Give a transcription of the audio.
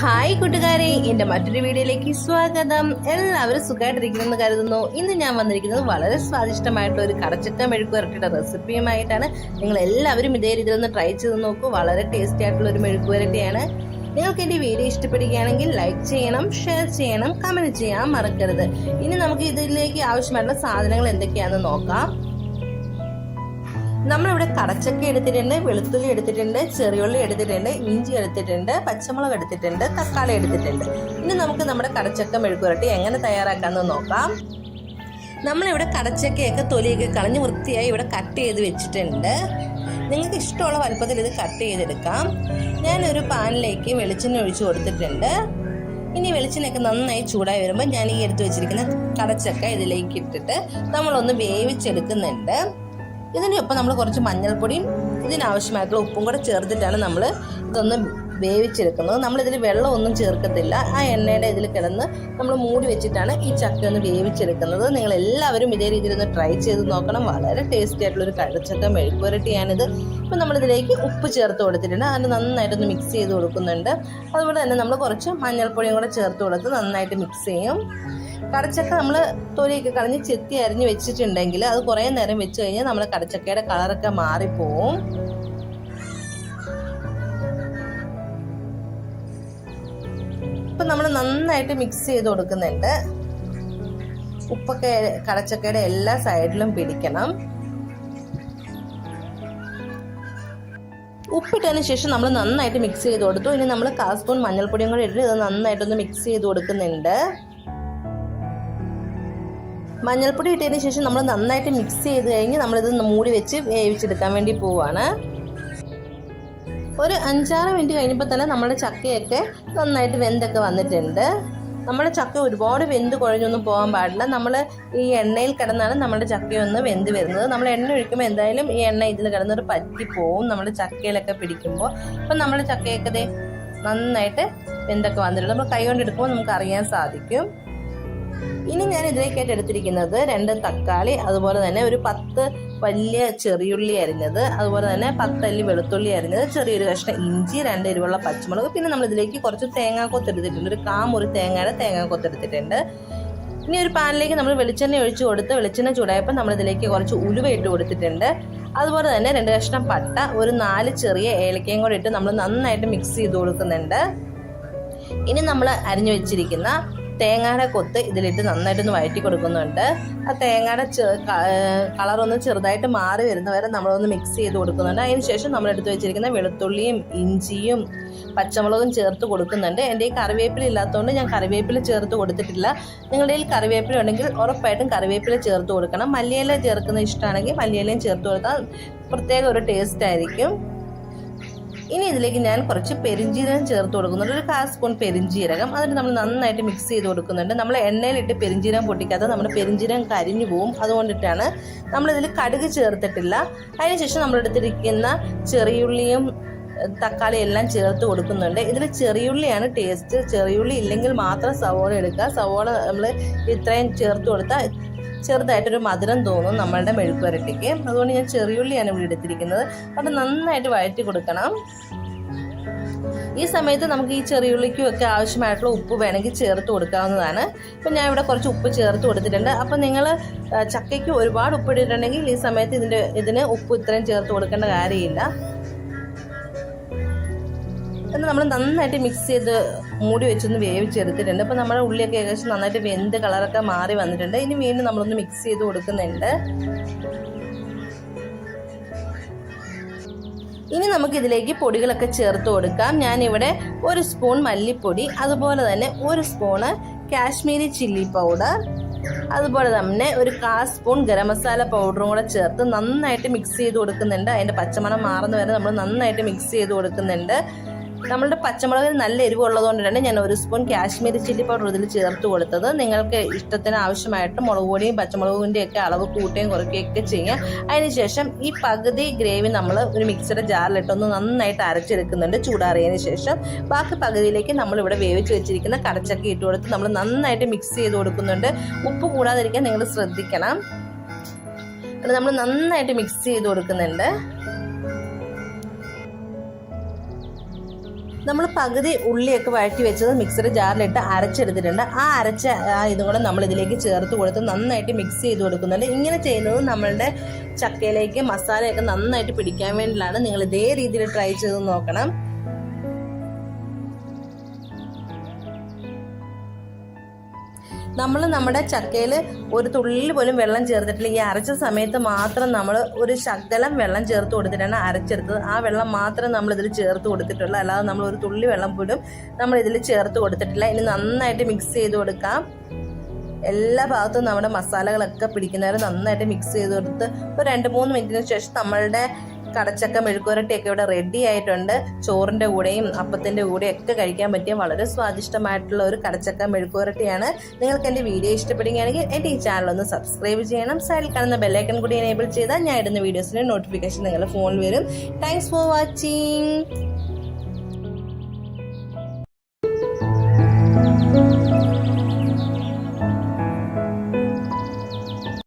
Hi കൂട്ടുകാരെ എന്റെ മറ്റൊരു വീഡിയോയിലേക്ക് സ്വാഗതം. എല്ലാവരും സുഖമായിട്ടിരിക്കുന്നെന്ന് കരുതുന്നു. ഇന്ന് ഞാൻ വന്നിരിക്കുന്നത് വളരെ സ്വാദിഷ്ടമായിട്ടുള്ള ഒരു കടച്ചിട്ട മെഴുക്ക് വരട്ടിയുടെ റെസിപ്പിയുമായിട്ടാണ്. നിങ്ങൾ എല്ലാവരും ഇതേ രീതിയിൽ ഒന്ന് ട്രൈ ചെയ്ത് നോക്കൂ. വളരെ ടേസ്റ്റി ആയിട്ടുള്ള ഒരു മെഴുക്ക് വരട്ടിയാണ്. നിങ്ങൾക്ക് എന്റെ വീഡിയോ ഇഷ്ടപ്പെടുകയാണെങ്കിൽ ലൈക്ക് ചെയ്യണം ഷെയർ ചെയ്യണം കമന്റ് ചെയ്യാൻ മറക്കരുത്. ഇനി നമുക്ക് ഇതിലേക്ക് ആവശ്യമായിട്ടുള്ള സാധനങ്ങൾ എന്തൊക്കെയാണെന്ന് നോക്കാം. നമ്മളിവിടെ കടച്ചക്ക എടുത്തിട്ടുണ്ട് വെളുത്തുള്ളി എടുത്തിട്ടുണ്ട് ചെറിയുള്ളി എടുത്തിട്ടുണ്ട് ഇഞ്ചി എടുത്തിട്ടുണ്ട് പച്ചമുളക് എടുത്തിട്ടുണ്ട് തക്കാളി എടുത്തിട്ടുണ്ട്. ഇനി നമുക്ക് നമ്മുടെ കടച്ചക്ക മെഴുക്കുരട്ടി എങ്ങനെ തയ്യാറാക്കാമെന്ന് നോക്കാം. നമ്മളിവിടെ കടച്ചക്കയൊക്കെ തൊലിയൊക്കെ കളഞ്ഞ് വൃത്തിയായി ഇവിടെ കട്ട് ചെയ്ത് വെച്ചിട്ടുണ്ട്. നിങ്ങൾക്ക് ഇഷ്ടമുള്ള വലുപ്പത്തിൽ ഇത് കട്ട് ചെയ്തെടുക്കാം. ഞാനൊരു പാനിലേക്ക് വെളിച്ചെണ്ണ ഒഴിച്ചു കൊടുത്തിട്ടുണ്ട്. ഇനി വെളിച്ചെണ്ണയൊക്കെ നന്നായി ചൂടായി വരുമ്പോൾ ഞാൻ ഈ എടുത്ത് വെച്ചിരിക്കുന്ന കടച്ചക്ക ഇതിലേക്ക് ഇട്ടിട്ട് നമ്മളൊന്ന് വേവിച്ചെടുക്കുന്നുണ്ട്. ഇതിനൊപ്പം നമ്മൾ കുറച്ച് മഞ്ഞൾപ്പൊടിയും ഇതിനാവശ്യമായിട്ടുള്ള ഉപ്പും കൂടെ ചേർത്തിട്ടാണ് നമ്മൾ ഇതൊന്ന് വേവിച്ചെടുക്കുന്നത്. നമ്മളിതിൽ വെള്ളമൊന്നും ചേർക്കത്തില്ല. ആ എണ്ണയുടെ ഇതിൽ കിടന്ന് നമ്മൾ മൂടി വെച്ചിട്ടാണ് ഈ ചക്ക ഒന്ന് വേവിച്ചെടുക്കുന്നത്. നിങ്ങൾ എല്ലാവരും ഇതേ രീതിയിൽ ഒന്ന് ട്രൈ ചെയ്ത് നോക്കണം. വളരെ ടേസ്റ്റി ആയിട്ടുള്ളൊരു കടച്ചക്ക മെഴുക്കുവരട്ടിയാണിത് ഇപ്പം നമ്മളിതിലേക്ക് ഉപ്പ് ചേർത്ത് കൊടുത്തിട്ടുണ്ട്. അതിന് നന്നായിട്ടൊന്ന് മിക്സ് ചെയ്ത് കൊടുക്കുന്നുണ്ട്. അതുപോലെ തന്നെ നമ്മൾ കുറച്ച് മഞ്ഞൾപ്പൊടിയും കൂടെ ചേർത്ത് കൊടുത്ത് നന്നായിട്ട് മിക്സ് ചെയ്യും. കടച്ചക്ക നമ്മൾ തൊലിയൊക്കെ കളഞ്ഞ് ചെത്തി അരിഞ്ഞ് വെച്ചിട്ടുണ്ടെങ്കിൽ അത് കുറേ നേരം വെച്ച് കഴിഞ്ഞാൽ നമ്മുടെ കടച്ചക്കയുടെ കളറൊക്കെ മാറിപ്പോവും. ഇപ്പം നമ്മൾ നന്നായിട്ട് മിക്സ് ചെയ്ത് കൊടുക്കുന്നുണ്ട്. ഉപ്പൊക്കെ കടച്ചക്കയുടെ എല്ലാ സൈഡിലും പിടിക്കണം. ഉപ്പിട്ടതിന് ശേഷം നമ്മൾ നന്നായിട്ട് മിക്സ് ചെയ്ത് കൊടുത്തു. ഇനി നമ്മൾ കാസ്പൂൺ മഞ്ഞൾപ്പൊടിയും കൂടെ ഇട്ടിട്ട് ഇത് നന്നായിട്ടൊന്ന് മിക്സ് ചെയ്ത് കൊടുക്കുന്നുണ്ട്. മഞ്ഞൾപ്പൊടി ഇട്ടതിന് ശേഷം നമ്മൾ നന്നായിട്ട് മിക്സ് ചെയ്ത് കഴിഞ്ഞ് നമ്മളിത് മൂടി വെച്ച് വേവിച്ചെടുക്കാൻ വേണ്ടി പോവുകയാണ് ഒരു അഞ്ചാറ് മിനിറ്റ് കഴിഞ്ഞപ്പോൾ തന്നെ നമ്മുടെ ചക്കയൊക്കെ നന്നായിട്ട് വെന്തൊക്കെ വന്നിട്ടുണ്ട്. നമ്മുടെ ചക്ക ഒരുപാട് വെന്ത് കുഴഞ്ഞൊന്നും പോകാൻ പാടില്ല. നമ്മൾ ഈ എണ്ണയിൽ കിടന്നാണ് നമ്മുടെ ചക്കയൊന്ന് വെന്ത് വരുന്നത്. നമ്മൾ എണ്ണ ഒഴിക്കുമ്പോൾ എന്തായാലും ഈ എണ്ണ ഇതിൽ കിടന്നൊരു പറ്റി പോവും. നമ്മുടെ ചക്കയിലൊക്കെ പിടിക്കുമ്പോൾ. അപ്പം നമ്മുടെ ചക്കയൊക്കെ നന്നായിട്ട് വെന്തൊക്കെ വന്നിട്ടുണ്ട്. നമ്മൾ കൈ കൊണ്ടെടുക്കുമ്പോൾ നമുക്ക് അറിയാൻ സാധിക്കും. ഇനി ഞാൻ ഇതിലേക്കായിട്ട് എടുത്തിരിക്കുന്നത് രണ്ട് തക്കാളി അതുപോലെ തന്നെ ഒരു പത്ത് വലിയ ചെറിയുള്ളി അരിഞ്ഞത് അതുപോലെ തന്നെ പത്തല്ലി വെളുത്തുള്ളി അരിഞ്ഞത് ചെറിയൊരു കഷ്ണം ഇഞ്ചി രണ്ട് എരിവുള്ള പച്ചമുളക്. പിന്നെ നമ്മൾ ഇതിലേക്ക് കുറച്ച് തേങ്ങാക്കൊത്ത് എടുത്തിട്ടുണ്ട്. ഒരു കാമുറി തേങ്ങയുടെ തേങ്ങാക്കൊത്ത് എടുത്തിട്ടുണ്ട്. ഇനി ഒരു പാനിലേക്ക് നമ്മൾ വെളിച്ചെണ്ണ ഒഴിച്ചു കൊടുത്ത് വെളിച്ചെണ്ണ ചൂടായപ്പോൾ നമ്മൾ ഇതിലേക്ക് കുറച്ച് ഉലുവ ഇട്ട് കൊടുത്തിട്ടുണ്ട്. അതുപോലെ തന്നെ രണ്ട് കഷ്ണം പട്ട ഒരു നാല് ചെറിയ ഏലക്കയും കൂടി ഇട്ട് നമ്മൾ നന്നായിട്ട് മിക്സ് ചെയ്ത് കൊടുക്കുന്നുണ്ട്. ഇനി നമ്മൾ അരിഞ്ഞു വെച്ചിരിക്കുന്ന തേങ്ങയുടെ കൊത്ത് ഇതിലിട്ട് നന്നായിട്ടൊന്ന് വഴറ്റി കൊടുക്കുന്നുണ്ട്. ആ തേങ്ങയുടെ കളറൊന്ന് ചെറുതായിട്ട് മാറി വരുന്ന വരെ നമ്മളൊന്ന് മിക്സ് ചെയ്ത് കൊടുക്കുന്നുണ്ട്. അതിനുശേഷം നമ്മൾ എടുത്തു വെച്ചിരിക്കുന്ന വെളുത്തുള്ളിയും ഇഞ്ചിയും പച്ചമുളകും ചേർത്ത് കൊടുക്കുന്നുണ്ട്. എന്റെ ഈ കറിവേപ്പില ഇല്ലാത്തതുകൊണ്ട് ഞാൻ കറിവേപ്പില ചേർത്ത് കൊടുത്തിട്ടില്ല. നിങ്ങളുടെ കയ്യിൽ കറിവേപ്പില ഉണ്ടെങ്കിൽ ഉറപ്പായിട്ടും കറിവേപ്പില ചേർത്ത് കൊടുക്കണം. മല്ലിയില ചേർക്കുന്ന ഇഷ്ടമാണെങ്കിൽ മല്ലിയിലയും ചേർത്ത് കൊടുത്താൽ പ്രത്യേക ഒരു ടേസ്റ്റ് ആയിരിക്കും. ഇനി ഇതിലേക്ക് ഞാൻ കുറച്ച് പെരിഞ്ജീരകം ചേർത്ത് കൊടുക്കുന്നുണ്ട്. ഒരു കാൽ സ്പൂൺ പെരിഞ്ജീരകം അതിന് നമ്മൾ നന്നായിട്ട് മിക്സ് ചെയ്ത് കൊടുക്കുന്നുണ്ട്. നമ്മൾ എണ്ണയിലിട്ട് പെരിഞ്ജീരകം പൊട്ടിക്കാതെ നമ്മുടെ പെരിഞ്ജീരകം കരിഞ്ഞു പോവും. അതുകൊണ്ടിട്ടാണ് നമ്മളിതിൽ കടുക് ചേർത്തിട്ടില്ല. അതിനുശേഷം നമ്മൾ എടുത്തിരിക്കുന്ന ചെറിയുള്ളിയും തക്കാളി എല്ലാം ചേർത്ത് കൊടുക്കുന്നുണ്ട്. ഇതിൽ ചെറിയുള്ളിയാണ് ടേസ്റ്റ് ചെറിയുള്ളി ഇല്ലെങ്കിൽ മാത്രം സവോള എടുക്കുക. സവോള നമ്മൾ ഇത്രയും ചേർത്ത് കൊടുത്താൽ ചെറുതായിട്ടൊരു മധുരം തോന്നും നമ്മളുടെ മെഴുക്കുവരട്ടിക്ക്. അതുകൊണ്ട് ഞാൻ ചെറിയുള്ളിയാണ് ഇവിടെ എടുത്തിരിക്കുന്നത്. അത് നന്നായിട്ട് വഴറ്റി കൊടുക്കണം. ഈ സമയത്ത് നമുക്ക് ഈ ചെറിയുള്ളിക്കും ഒക്കെ ആവശ്യമായിട്ടുള്ള ഉപ്പ് വേണമെങ്കിൽ ചേർത്ത് കൊടുക്കാവുന്നതാണ്. ഇപ്പം ഞാൻ ഇവിടെ കുറച്ച് ഉപ്പ് ചേർത്ത് കൊടുത്തിട്ടുണ്ട്. അപ്പം നിങ്ങൾ ചക്കയ്ക്ക് ഒരുപാട് ഉപ്പ് ഇട്ടിട്ടുണ്ടെങ്കിൽ ഈ സമയത്ത് ഇതിന്റെ ഇതിന് ഉപ്പ് ഇത്രയും ചേർത്ത് കൊടുക്കേണ്ട കാര്യമില്ല. എന്നിട്ട് നമ്മൾ നന്നായിട്ട് മിക്സ് ചെയ്ത് മൂടി വെച്ചൊന്ന് വേവിച്ചെടുത്തിട്ടുണ്ട്. അപ്പോൾ നമ്മുടെ ഉള്ളിയൊക്കെ ഏകദേശം നന്നായിട്ട് വെന്ത് കളറൊക്കെ മാറി വന്നിട്ടുണ്ട്. ഇനി വീണ്ടും നമ്മളൊന്ന് മിക്സ് ചെയ്ത് കൊടുക്കുന്നുണ്ട്. ഇനി നമുക്കിതിലേക്ക് പൊടികളൊക്കെ ചേർത്ത് കൊടുക്കാം. ഞാനിവിടെ ഒരു സ്പൂൺ മല്ലിപ്പൊടി അതുപോലെ തന്നെ ഒരു സ്പൂണ് കാശ്മീരി ചില്ലി പൗഡർ അതുപോലെ തന്നെ ഒരു കാ സ്പൂൺ ഗരം മസാല പൗഡറും കൂടെ ചേർത്ത് നന്നായിട്ട് മിക്സ് ചെയ്ത് കൊടുക്കുന്നുണ്ട്. അതിന്റെ പച്ചമണം മാറുന്ന വരെ നമ്മൾ നന്നായിട്ട് മിക്സ് ചെയ്ത് കൊടുക്കുന്നുണ്ട്. നമ്മളുടെ പച്ചമുളകിൽ നല്ല എരിവ് തന്നെ ഞാൻ ഒരു സ്പൂൺ കാശ്മീരി ചില്ലി പൗഡർ ഇതിൽ ചേർത്ത് കൊടുത്തത്. നിങ്ങൾക്ക് ഇഷ്ടത്തിന് ആവശ്യമായിട്ട് മുളക് പൊടിയും പച്ചമുളകിന്റെ ഒക്കെ അളവ് കൂട്ടുകയും കുറയ്ക്കുകയൊക്കെ ചെയ്യാം. അതിനുശേഷം ഈ പകുതി ഗ്രേവി നമ്മൾ ഒരു മിക്സിയുടെ ജാറിലിട്ടൊന്ന് നന്നായിട്ട് അരച്ചെടുക്കുന്നുണ്ട് ചൂടാറിയതിന് ശേഷം. ബാക്കി പകുതിയിലേക്ക് നമ്മൾ ഇവിടെ വേവിച്ച് വെച്ചിരിക്കുന്ന കടച്ചക്ക ഇട്ട് കൊടുത്ത് നമ്മൾ നന്നായിട്ട് മിക്സ് ചെയ്ത് കൊടുക്കുന്നുണ്ട്. ഉപ്പ് കൂടാതിരിക്കാൻ നിങ്ങൾ ശ്രദ്ധിക്കണം. നമ്മൾ നന്നായിട്ട് മിക്സ് ചെയ്ത് കൊടുക്കുന്നുണ്ട്. നമ്മൾ പകുതി ഉള്ളിയൊക്കെ വഴറ്റി വെച്ചത് മിക്സർ ജാറിലിട്ട് അരച്ചെടുത്തിട്ടുണ്ട്. ആ അരച്ച ആ ഇതും കൂടെ നമ്മൾ ഇതിലേക്ക് ചേർത്ത് കൊടുത്ത് നന്നായിട്ട് മിക്സ് ചെയ്ത് കൊടുക്കുന്നുണ്ട്. ഇങ്ങനെ ചെയ്യുന്നത് നമ്മളുടെ ചക്കയിലേക്ക് മസാലയൊക്കെ നന്നായിട്ട് പിടിക്കാൻ വേണ്ടിയിട്ടാണ് നിങ്ങൾ ഇതേ രീതിയിൽ ട്രൈ ചെയ്ത് നോക്കണം. നമ്മൾ നമ്മുടെ ചക്കയിൽ ഒരു തുള്ളി പോലും വെള്ളം ചേർത്തിട്ടില്ല. ഈ അരച്ച സമയത്ത് മാത്രം നമ്മൾ ഒരു ശകലം വെള്ളം ചേർത്ത് കൊടുത്തിട്ടാണ് അരച്ചെടുത്തത്. ആ വെള്ളം മാത്രം നമ്മൾ ഇതിൽ ചേർത്ത് കൊടുത്തിട്ടുള്ളൂ. അല്ലാതെ നമ്മൾ ഒരു തുള്ളി വെള്ളം പോലും നമ്മൾ ഇതിൽ ചേർത്ത് കൊടുത്തിട്ടില്ല. ഇനി നന്നായിട്ട് മിക്സ് ചെയ്ത് കൊടുക്കാം. എല്ലാ ഭാഗത്തും നമ്മുടെ മസാലകളൊക്കെ പിടിക്കുന്നവരെ നന്നായിട്ട് മിക്സ് ചെയ്ത് കൊടുത്ത് ഒരു രണ്ട് മൂന്ന് മിനിറ്റിന് ശേഷം നമ്മളുടെ കടച്ചക്ക മെഴുക്കുരട്ടിയൊക്കെ ഇവിടെ റെഡി ആയിട്ടുണ്ട്. ചോറിന്റെ കൂടെയും അപ്പത്തിന്റെ കൂടെയും ഒക്കെ കഴിക്കാൻ പറ്റിയ വളരെ സ്വാദിഷ്ടമായിട്ടുള്ള ഒരു കടച്ചക്ക മെഴുക്കുരട്ടിയാണ് നിങ്ങൾക്ക് എന്റെ വീഡിയോ ഇഷ്ടപ്പെടുകയാണെങ്കിൽ എന്റെ ഈ ചാനൽ ഒന്ന് സബ്സ്ക്രൈബ് ചെയ്യണം. സൈഡിൽ കാണുന്ന ബെല്ലൈക്കൺ കൂടി എനേബിൾ ചെയ്താൽ ഞാൻ ഇടുന്ന വീഡിയോസിന്റെ നോട്ടിഫിക്കേഷൻ നിങ്ങളുടെ ഫോണിൽ വരും. Thanks for watching